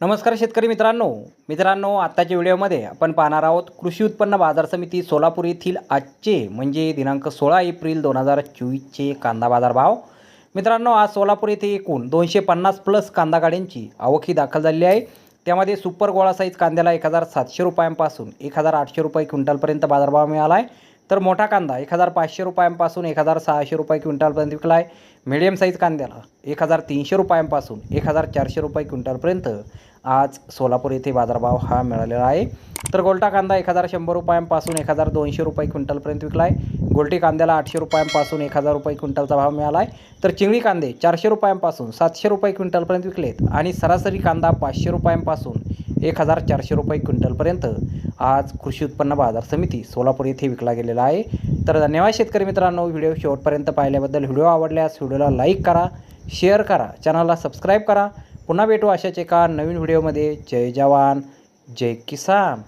नमस्कार शेतकरी मित्रांनो. मित्रांनो आत्ताच्या व्हिडिओमध्ये आपण पाहणार आहोत कृषी उत्पन्न बाजार समिती सोलापूर येथील आजचे म्हणजे दिनांक सोळा एप्रिल दोन हजार चोवीसचे कांदा बाजार भाव मित्रांनो आज सोलापूर येथे एकूण दोनशे पन्नास प्लस कांदा गाड्यांची आवक ही दाखल झालेली आहे. त्यामध्ये सुपर गोळा साईज कांद्याला एक हजार सातशे रुपयांपासून एक हजार आठशे रुपये क्विंटलपर्यंत बाजारभाव मिळाला आहे. तर मोठा कांदा एक हजार पाचशे रुपयांपासून एक हजार सहाशे रुपये क्विंटलपर्यंत विकला आहे मिडियम साईज कांद्याला एक हजार तीनशे रुपयांपासून एक हजार चारशे रुपये क्विंटलपर्यंत आज सोलापूर येथे बाजारभाव हा मिळालेला आहे. तर गोल्टा कांदा एक हजार शंभर रुपयांपासून एक हजार दोनशे रुपये क्विंटलपर्यंत विकला आहे गोल्टी कांद्याला आठशे रुपयांपासून एक हजार रुपये क्विंटलचा भाव मिळाला आहे तर चिंगळी कांदे चारशे रुपयांपासून सातशे रुपये क्विंटलपर्यंत विकलेत आणि सरासरी कांदा पाचशे रुपयांपासून एक हजार चारशे रुपये क्विंटलपर्यंत आज कृषी उत्पन्न बाजार समिती सोलापूर येथे विकला गेलेला आहे. तर धन्यवाद शेतकरी मित्रांनो व्हिडिओ शेवटपर्यंत पाहिल्याबद्दल व्हिडिओ आवडल्यास व्हिडिओला लाईक करा शेअर करा चॅनलला सबस्क्राईब करा. पुन्हा भेटू अशाच एका नवीन व्हिडिओमध्ये. जय जवान जय किसान.